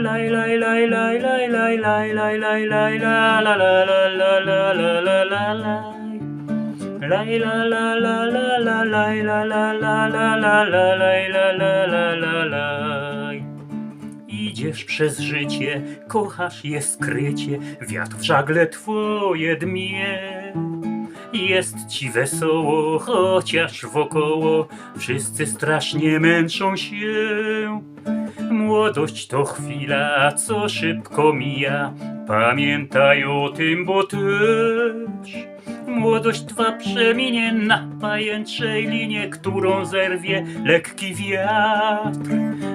laj. Laj, laj, laj, laj, laj, laj, laj, laj, laj, la, la, la, la, la, la, la, la, la, laj. Laj, la, la, la, la, la, laj, la, la, la, la, la, la, laj, la, la, la, la, laj. Idziesz przez życie, kochasz je skrycie, wiatr w żagle twoje dmie. Jest ci wesoło, chociaż wokoło wszyscy strasznie męczą się. Młodość to chwila, co szybko mija. Pamiętaj o tym, bo też młodość twa przeminie na pajęczej linie, którą zerwie lekki wiatr.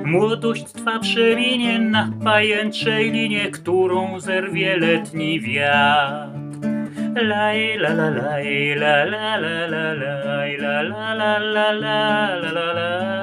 Młodość twa przeminie na pajęczej linie, którą zerwie letni wiatr. Laj, la la laj, la la la la la la la la la la la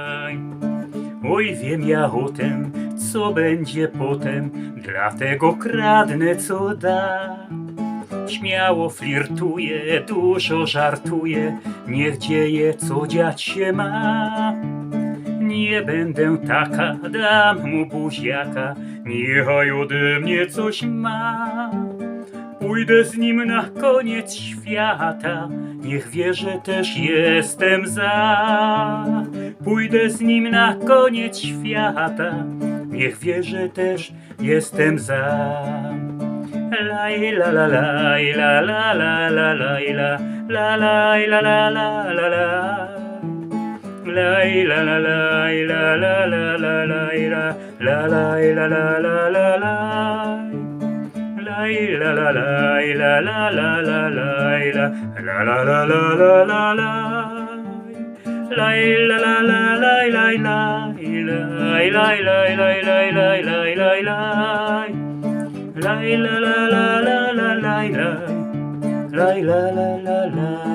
Oj, wiem ja o tym, co będzie potem, dlatego kradnę, co da. Śmiało flirtuje, dużo żartuje, niech dzieje, co dziać się ma. Nie będę taka, dam mu buziaka, niechaj ode mnie coś ma. Pójdę z nim na koniec świata, niech wie, że też jestem za. Pójdę z nim na koniec świata, niech wie, że też jestem za. Laj, la, la, laj, la, la, la, la, laj, la, la, laj, la, la, la, la, la. Laj, la, la, laj, la, la, la, la, laj, la, la, laj, la, la, la, la, laj. Laj, la, la, laj, la, la, la, la, laj, la, la, la, la, la, la, la, laj. La, la, la, laj, laj, laj, laj, laj, laj, laj, laj, laj, laj. Laj, la, la, la, la, la, laj, laj. Laj, la, la, la, la, la, laj.